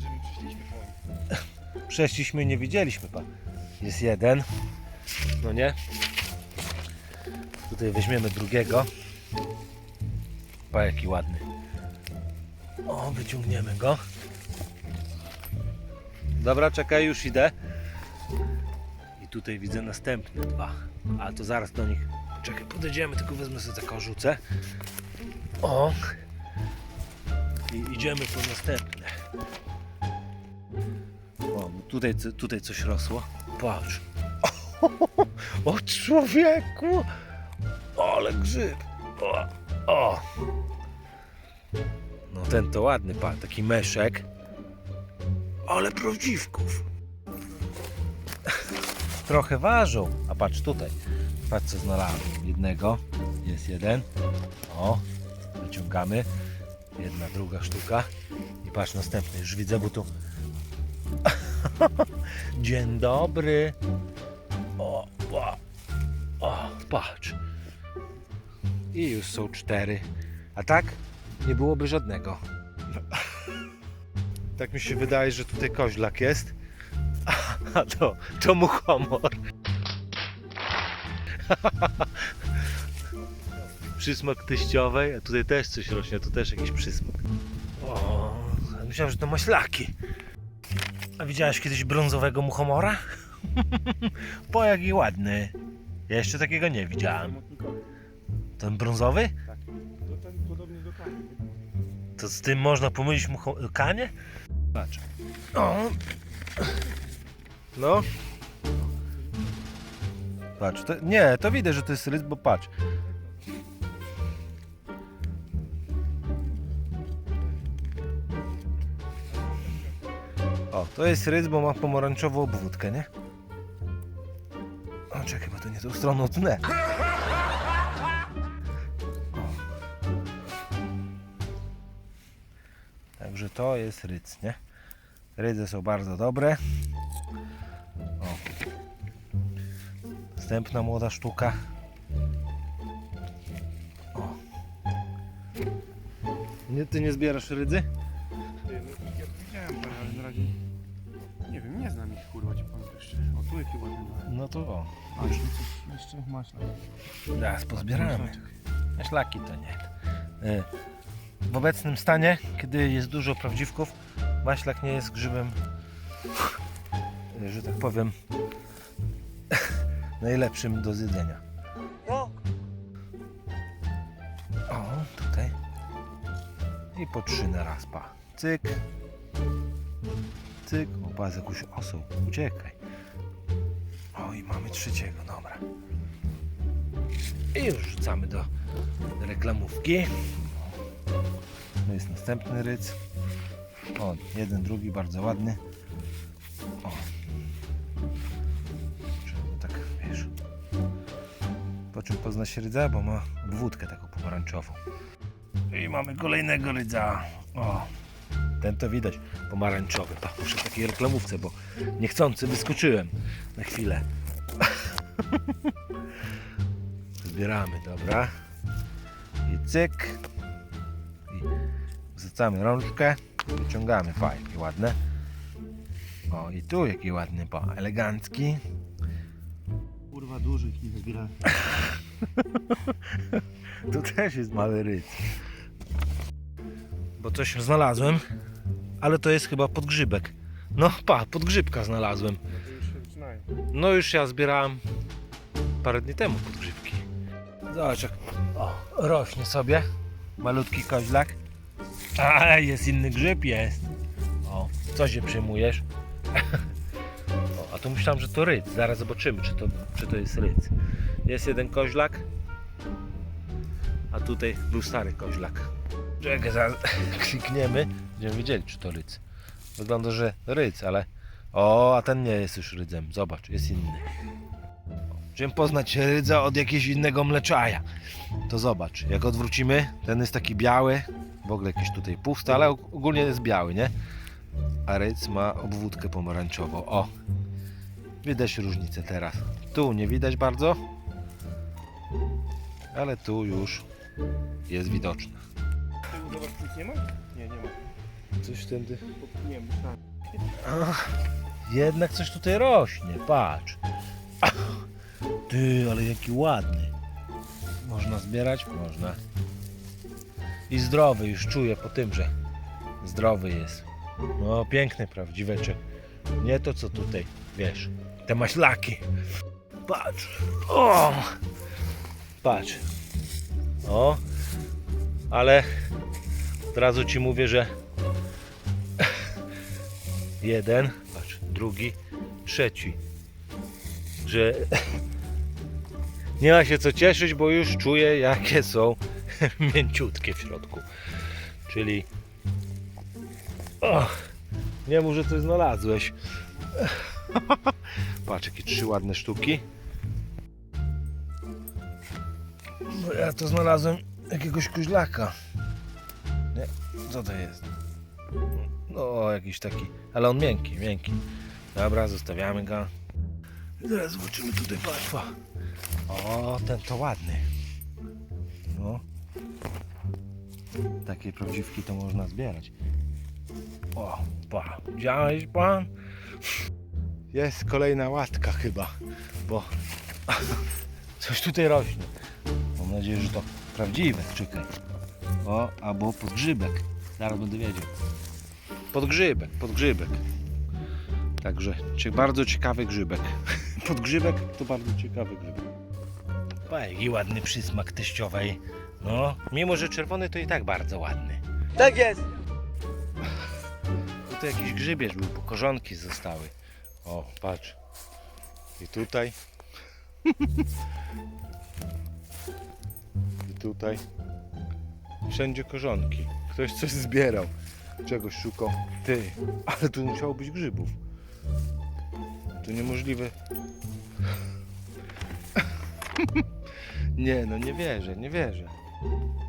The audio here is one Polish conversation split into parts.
że my. Przeszliśmy nie widzieliśmy pa. Jest jeden. No nie? Tutaj weźmiemy drugiego. Pa jaki ładny. O, wyciągniemy go. Dobra, czekaj, już idę. I tutaj widzę następne dwa. Ale to zaraz do nich. Czekaj, podejdziemy, tylko wezmę sobie taką rzucę. O! I idziemy po następne. O, tutaj, tutaj coś rosło. Patrz. O, człowieku! Ale grzyb! O, o. No ten to ładny pan, taki meszek. Ale prawdziwków. Trochę ważą. A patrz tutaj. Patrz co znalazłem. Jednego. Jest jeden. O, wyciągamy. Jedna, druga sztuka. I patrz następny. Już widzę, bo tu Dzień dobry. O, o, o, patrz. I już są cztery. A tak nie byłoby żadnego. Tak mi się wydaje, że tutaj koźlak jest. A to, to muchomor. Przysmak teściowej, a tutaj też coś rośnie, tu też jakiś przysmak. O, myślałem, że to maślaki. A widziałeś kiedyś brązowego muchomora? po jaki ładny. Ja jeszcze takiego nie widziałem. Ten brązowy? Tak. To ten podobny do kani. To z tym można pomylić mucho- kanie? Patrz. O. No. Patrz, to, nie, to widać, że to jest rys, bo patrz. To jest rys, bo ma pomarańczową obwódkę, nie? O, czekaj, bo to nie tą stroną tnę. Także to jest ryc, nie? Rydze są bardzo dobre. O. Następna młoda sztuka. O. Nie, ty nie zbierasz rydzy? Ty, no, ja widziałem parę, ale na razie... Nie wiem, nie znam ich, kurwa, ci powiem jeszcze. O, tu jaki ładny ma. No to o. A, jeszcze jeszcze maśla. Zaraz pozbieramy. A szlaki to nie. Y, W obecnym stanie, kiedy jest dużo prawdziwków, maślak nie jest grzybem, y, że tak powiem, najlepszym do zjedzenia. O, tutaj. I po trzy na raz, pa. Cyk. Cyk. O, pas jakąś osą. Uciekaj. O, i mamy trzeciego, dobra. I już rzucamy do reklamówki. To jest następny ryc. O, jeden, drugi, bardzo ładny. O. Tak, wiesz. Po czym pozna się rydza? Bo ma obwódkę taką pomarańczową. I mamy kolejnego rydza. O. Ten to widać, pomarańczowy. Pa, muszę w takiej reklamówce, bo niechcący wyskoczyłem na chwilę. Zbieramy, dobra. I cyk. I wrzucamy rączkę. Wyciągamy. Pa, jakie ładne. O, i tu jaki ładny, pa, elegancki. Kurwa, dużych nie zbierałem. Tu też jest mały ryc. Bo coś znalazłem, ale to jest chyba podgrzybek. No, pa, podgrzybka znalazłem. No już ja zbierałem parę dni temu podgrzybki. Zobacz jak o, rośnie sobie malutki koźlak. A jest inny grzyb jest. O, co się przejmujesz? O, a tu myślałem, że to ryc. Zaraz zobaczymy, czy to, czy to jest ryc. Jest jeden koźlak, a tutaj był stary koźlak. Czekaj, zaraz klikniemy, będziemy wiedzieli, czy to ryc. Wygląda, że ryc, ale o, a ten nie jest już rydzem. Zobacz, jest inny. Czym poznać rydza od jakiegoś innego mleczaja? To zobacz, jak odwrócimy, ten jest taki biały, w ogóle jakiś tutaj pusty, ale ogólnie jest biały, nie? A rydz ma obwódkę pomarańczową. O! Widać różnicę teraz. Tu nie widać bardzo, ale tu już jest widoczna. Zobacz, nic nie ma? Nie, nie ma. Coś tędy... Nie myślałem. Ach, jednak coś tutaj rośnie, patrz. Ty, ale jaki ładny. Można zbierać? Można. I zdrowy, już czuję po tym, że zdrowy jest. No, piękny prawdziweczek. Nie to co tutaj, wiesz, te maślaki. Patrz. O! Patrz. O! Ale od razu ci mówię, że jeden, patrz, drugi, trzeci. Że nie ma się co cieszyć, bo już czuję jakie są mięciutkie w środku. Czyli o, nie mów, że coś znalazłeś. Patrz, jakie trzy ładne sztuki. Bo ja to znalazłem jakiegoś kuźlaka. Nie, co to jest? No, jakiś taki, ale on miękki, miękki. Dobra, zostawiamy go. I teraz zobaczymy tutaj patwa. O, ten to ładny. No. Takie prawdziwki to można zbierać. O, pa. Widziałeś pan? Jest kolejna łatka chyba, bo coś tutaj rośnie. Mam nadzieję, że to prawdziwe. Czekaj. O, albo podgrzybek. Zaraz będę wiedział. Podgrzybek, podgrzybek. Także cie- bardzo ciekawy grzybek. Podgrzybek to bardzo ciekawy grzybek. Pa, jaki ładny przysmak teściowej. No, mimo że czerwony to i tak bardzo ładny. Tak jest. Tutaj jakiś grzybiec był, bo korzonki zostały. O, patrz. I tutaj. I tutaj. Wszędzie korzonki. Ktoś coś zbierał. Czegoś szukał. Ty, ale tu musiało być grzybów. To niemożliwe. Nie, no nie wierzę, nie wierzę.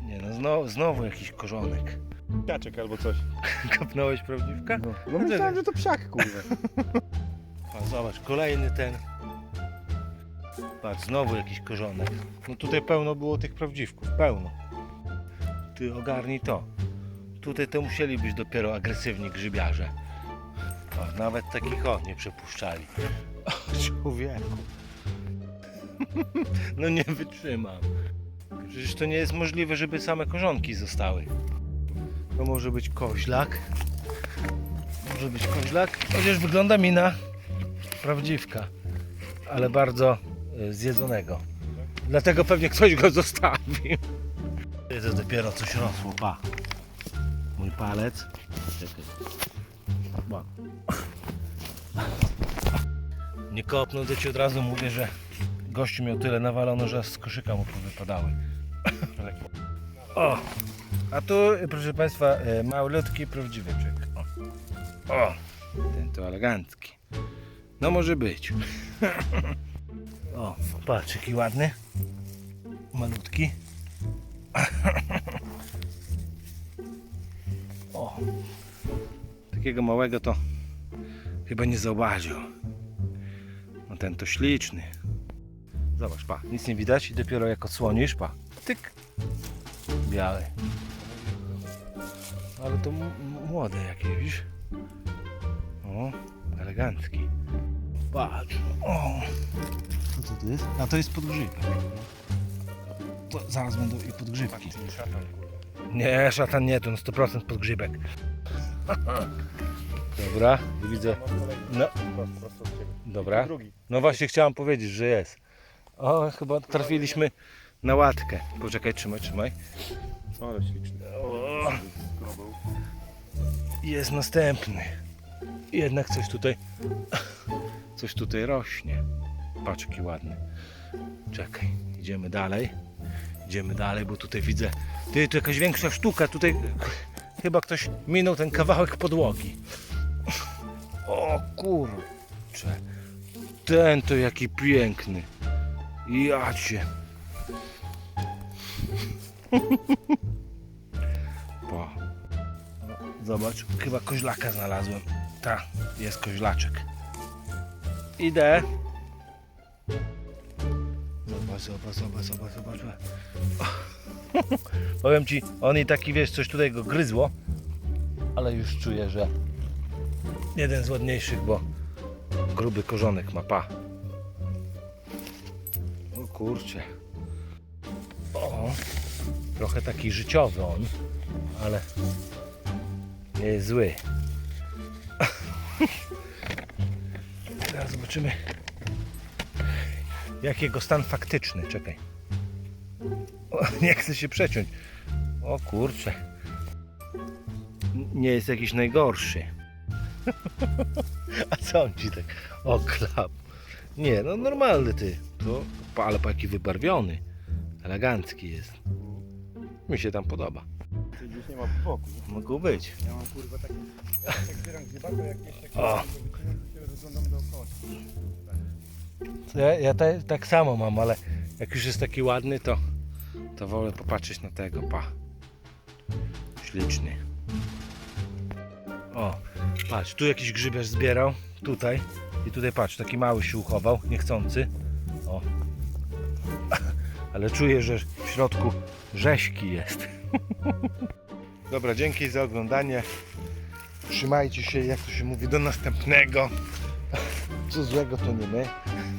Nie no, znowu, znowu jakiś korzonek. Kaczek albo coś. Kopnąłeś prawdziwka? No, no myślałem, że to psiak, kurwa. A zobacz, kolejny ten. Patrz, znowu jakiś korzonek. No tutaj pełno było tych prawdziwków, pełno. Ty ogarnij to. Tutaj to musieli być dopiero agresywni grzybiarze. O, nawet takich o nie przepuszczali. O, człowieku. No nie wytrzymam. Przecież to nie jest możliwe, żeby same korzonki zostały. To może być koźlak. Może być koźlak. Chociaż wygląda mi na prawdziwka, ale bardzo y, zjedzonego. Dlatego pewnie ktoś go zostawił. To dopiero coś rosło, pa. Mój palec. Czekaj. Pa. Nie kopnął, to ci od razu mówię, że gościu miał tyle nawalono, że z koszyka mu wypadały. O! A tu, proszę Państwa, y, malutki prawdziweczek. O. o! Ten to elegancki. No może być. O, patrz jaki ładny. Malutki. O. Takiego małego to chyba nie zauważył. No ten to śliczny. Zobacz, pa, nic nie widać i dopiero jak odsłonisz, pa, tyk. Biały. Ale to młode jakieś? O, elegancki. Patrz. O. Co to, to jest? A to jest podgrzybek. To zaraz będą i podgrzybki. Nie, szatan nie, to na 100% podgrzybek. Dobra, widzę. No, dobra. No właśnie chciałem powiedzieć, że jest. O, chyba trafiliśmy na łatkę. Poczekaj, trzymaj, trzymaj. Ale śliczny. O, jest następny. Jednak coś tutaj, coś tutaj rośnie. Patrz jaki ładny. Czekaj, idziemy dalej. Idziemy dalej, bo tutaj widzę. Ty, tu jakaś większa sztuka. Tutaj chyba ktoś minął ten kawałek podłogi. O kurczę. Ten to jaki piękny. Jacie. Pa. Zobacz, chyba koźlaka znalazłem. Ta, jest koźlaczek. Idę. Zobacz, zobacz, zobacz, zobacz. Powiem ci, on i taki, wiesz, coś tutaj go gryzło. ale już czuję, że jeden z ładniejszych, bo gruby korzonek ma pa. O kurczę. O, trochę taki życiowy on, ale nie jest zły. Teraz zobaczymy jaki jego stan faktyczny. Czekaj. O, nie chcę się przeciąć. O kurczę. Nie jest jakiś najgorszy. A co on ci tak? O klap. Nie, no normalny ty. To, ale po jaki wybarwiony. Elegancki jest. Mi się tam podoba. Ty gdzieś nie ma boku. Mógł być. Ja mam kurwa taki... Jak zbieram grzybaka, jak takie... O. dookoła. Ja, ja te, tak samo mam, ale jak już jest taki ładny, to, to wolę popatrzeć na tego, pa. Śliczny. O, patrz, tu jakiś grzybiarz zbierał, tutaj. I tutaj patrz, taki mały się uchował, niechcący. O. Ale czuję, że w środku rzeźki jest. Dobra, dzięki za oglądanie. Trzymajcie się, jak to się mówi, do następnego. Co złego to nie my.